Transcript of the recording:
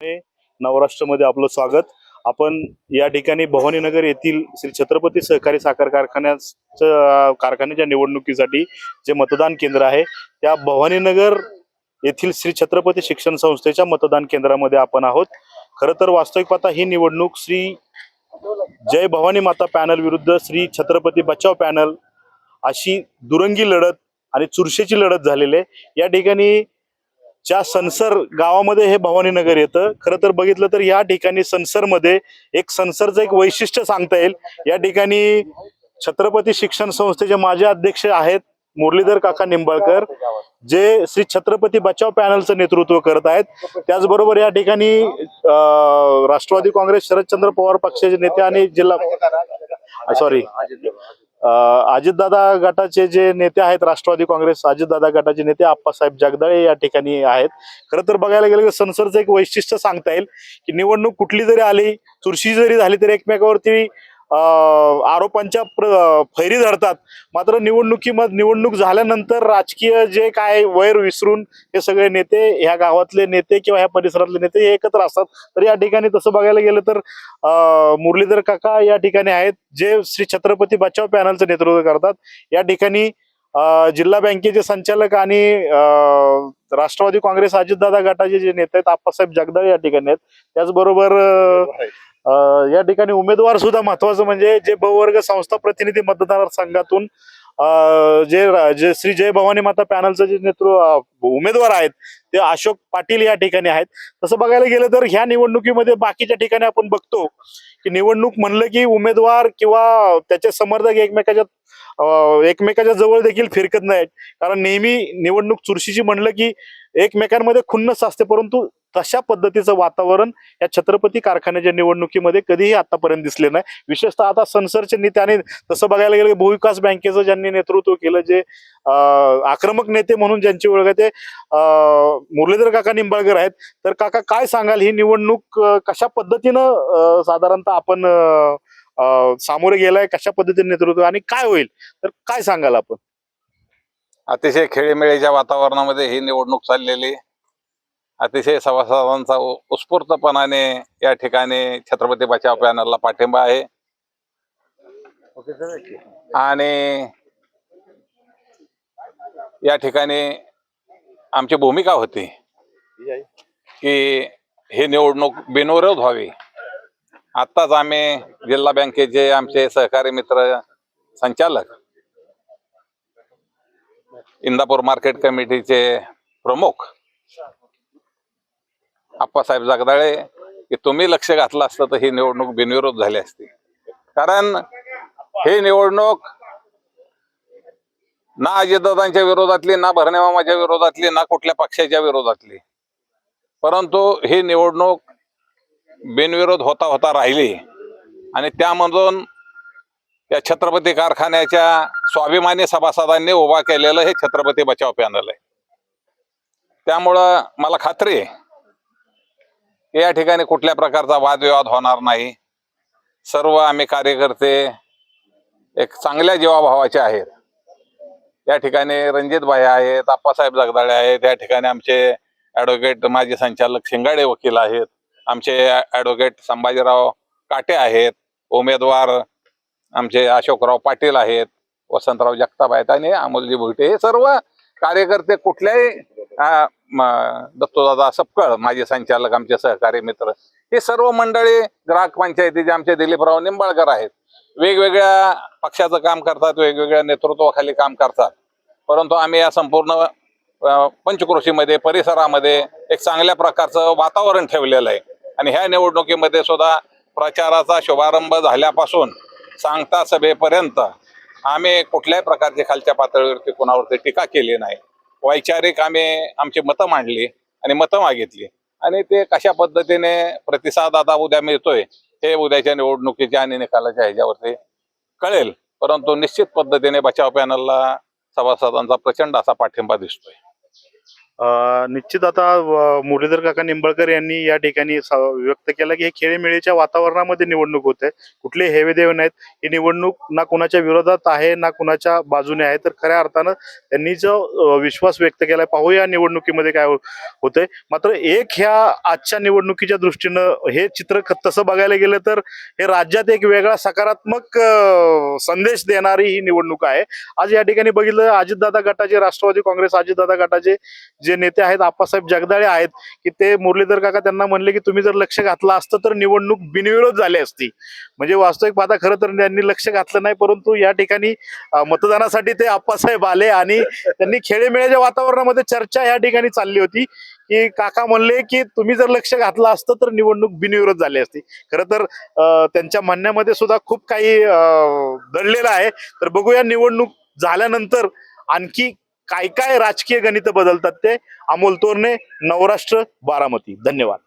नवराष्ट्रमध्ये आपलं स्वागत. आपण या ठिकाणी भवानीनगर येथील श्री छत्रपती सहकारी साखर कारखान्याचं कारखान्याच्या निवडणुकीसाठी जे मतदान केंद्र आहे त्या भवानीनगर येथील श्री छत्रपती शिक्षण संस्थेच्या मतदान केंद्रामध्ये आपण आहोत. खरं तर वास्तविक पाहता ही निवडणूक श्री जय भवानी माता पॅनल विरुद्ध श्री छत्रपती बचाव पॅनल अशी दुरंगी लढत आणि चुरशेची लढत झालेली आहे. या ठिकाणी ज्या सनसर गावामध्ये हे भवानीनगर येतं खरं तर बघितलं तर या ठिकाणी सनसरमध्ये एक सनसरचं एक वैशिष्ट्य सांगता येईल. या ठिकाणी छत्रपती शिक्षण संस्थेचे माझे अध्यक्ष आहेत मुरलीधर काका निंबाळकर जे श्री छत्रपती बचाव पॅनलचं नेतृत्व करत आहेत. त्याचबरोबर या ठिकाणी राष्ट्रवादी काँग्रेस शरदचंद्र पवार पक्षाचे नेते आणि जिल्हा सॉरी अजितदादा गटाचे जे नेते आहेत राष्ट्रवादी काँग्रेस अजितदादा गटाचे नेते आप्पासाहेब जगदाळे या ठिकाणी आहेत. खरं तर बघायला गेलं की संसदचं एक वैशिष्ट्य सांगता येईल की निवडणूक कुठली जरी आली चुरशी जरी झाली तरी एकमेकावरती आरोपांच्या फैरी धरतात. मात्र निवडणुकीमध्ये निवडणूक झाल्यानंतर राजकीय जे काय वैर विसरून हे सगळे नेते ह्या गावातले नेते किंवा ह्या परिसरातले नेते हे एकत्र असतात. तर या ठिकाणी तसं बघायला गेलं तर मुरलीधर काका या ठिकाणी आहेत जे श्री छत्रपती बचाव पॅनलचं नेतृत्व करतात. या ठिकाणी जिल्हा बँकेचे संचालक आणि राष्ट्रवादी काँग्रेस अजितदादा गटाचे जे नेते आहेत आप्पासाहेब जगदाळे या ठिकाणी आहेत. त्याचबरोबर या ठिकाणी उमेदवार सुद्धा महत्वाचं म्हणजे जे बहुवर्ग संस्था प्रतिनिधी मतदारसंघातून संघातून जे जे श्री जय भवानी माता पॅनलचं जे नेतृत्व उमेदवार आहेत ते अशोक पाटील या ठिकाणी आहेत. तसं बघायला गेलं तर ह्या निवडणुकीमध्ये बाकीच्या ठिकाणी आपण बघतो की निवडणूक म्हणलं की उमेदवार किंवा त्याचे समर्थक एकमेकाच्या एकमेकाच्या जवळ देखील फिरकत नाहीत. कारण नेहमी निवडणूक चुरशीची म्हणलं की एकमेकांमध्ये खुन्नस असते परंतु तशा पद्धतीचं वातावरण या छत्रपती कारखान्याच्या निवडणुकीमध्ये कधीही आतापर्यंत दिसले नाही. विशेषतः आता सनसरचे नेत्याने तसं बघायला गेलं की भूविकास बँकेचं ज्यांनी नेतृत्व केलं जे आक्रमक नेते म्हणून ज्यांची ओळख आहे ते मुरलीधर काका निंबाळकर आहेत. तर काका काय सांगाल? ही निवडणूक कशा पद्धतीनं साधारणतः आपण सामोरे गेलाय? कशा पद्धतीने नेतृत्व आणि काय होईल? तर काय सांगाल आपण? अतिशय खेळीमेळीच्या वातावरणामध्ये ही निवडणूक चाललेली अतिशय सभासदांचा उत्स्फूर्तपणाने या ठिकाणी छत्रपती बचाव पॅनलला पाठिंबा आहे. आणि या ठिकाणी आमची भूमिका होती की ही निवडणूक बिनविरोध व्हावी. आत्ताच आम्ही जिल्हा बँकेचे आमचे सहकारी मित्र संचालक इंदापूर मार्केट कमिटीचे प्रमुख आप्पासाहेब जगदाळे की तुम्ही लक्ष घातलं असतं तर ही निवडणूक बिनविरोध झाली असती. कारण ही निवडणूक ना अजितदादांच्या विरोधातली ना भरणेमामाच्या विरोधातली ना कुठल्या पक्षाच्या विरोधातली. परंतु ही निवडणूक बिनविरोध होता होता राहिली. आणि त्यामधून या छत्रपती कारखान्याच्या स्वाभिमानी सभासदांनी उभा केलेलं हे छत्रपती बचाव पॅनल आहे. त्यामुळं मला खात्री आहे या ठिकाणी कुठल्या प्रकारचा वादविवाद होणार नाही. सर्व आम्ही कार्यकर्ते एक चांगल्या जीवाभावाचे आहेत. या ठिकाणी रणजित भाई आहेत आप्पासाहेब जगदाळे आहेत या ठिकाणी आमचे ॲडव्होकेट माजी संचालक शिंगाडे वकील आहेत आमचे ॲडव्होकेट संभाजीराव काटे आहेत उमेदवार आमचे अशोकराव पाटील आहेत वसंतराव जगताप आहेत आणि अमोलजी भुईटे. हे सर्व कार्यकर्ते कुठल्याही हा दत्तोदादा सपकळ माझे संचालक आमचे सहकारी मित्र. हे सर्व मंडळी ग्राहक पंचायतीचे आमचे दिलीपराव निंबाळकर आहेत वेगवेगळ्या पक्षाचं काम करतात वेगवेगळ्या नेतृत्वाखाली काम करतात. परंतु आम्ही या संपूर्ण पंचकृषीमध्ये पंचक्रोशीमध्ये परिसरामध्ये एक चांगल्या प्रकारचं वातावरण ठेवलेलं आहे. आणि ह्या निवडणुकीमध्ये सुद्धा प्रचाराचा शुभारंभ झाल्यापासून सांगता सभेपर्यंत आम्ही कुठल्याही प्रकारची खालच्या पातळीवरती कोणावरती टीका केली नाही. वैचारिक आम्ही आमची मतं मांडली आणि मतं मागितली. आणि ते कशा पद्धतीने प्रतिसाद आता उद्या मिळतोय हे उद्याच्या निवडणुकीच्या आणि निकालाच्या ह्याच्यावरती कळेल. परंतु निश्चित पद्धतीने बचाव पॅनलला सभासदांचा प्रचंड असा पाठिंबा दिसतोय. निश्चित आता मुरलीधर काका निंबाळकर यांनी या ठिकाणी व्यक्त केलं की हे खेळीमेळीच्या वातावरणामध्ये निवडणूक होत. आहे कुठले हेवेदेव नाहीत. ही निवडणूक ना कुणाच्या विरोधात आहे ना कुणाच्या बाजूने आहे. तर खऱ्या अर्थानं त्यांनी जो विश्वास व्यक्त केलाय पाहूया निवडणुकीमध्ये काय हो, होतंय. मात्र एक ह्या आजच्या निवडणुकीच्या दृष्टीनं हे चित्र तसं बघायला गेलं तर हे राज्यात एक वेगळा सकारात्मक संदेश देणारी ही निवडणूक आहे. आज या ठिकाणी बघितलं अजितदादा गटाचे राष्ट्रवादी काँग्रेस अजितदादा गटाचे जे नेते आहेत आप्पासाहेब जगदाळे आहेत की ते मुरलीधर काका त्यांना म्हणले की तुम्ही जर लक्ष घातलं असतं तर निवडणूक बिनविरोध झाली असती. म्हणजे वास्तविक पाहता खरं तर त्यांनी लक्ष घातलं नाही परंतु या ठिकाणी मतदानासाठी ते आप्पासाहेब आले आणि त्यांनी खेळेमेळ्याच्या वातावरणामध्ये चर्चा या ठिकाणी चालली होती की काका म्हणले की तुम्ही जर लक्ष घातलं असतं तर निवडणूक बिनविरोध झाली असती. खरं तर त्यांच्या म्हणण्यामध्ये सुद्धा खूप काही दडलेलं आहे. तर बघूया निवडणूक झाल्यानंतर आणखी काय काय राजकीय गणित बदलतात ते? अमोल तोरणे नवराष्ट्र बारामती. धन्यवाद.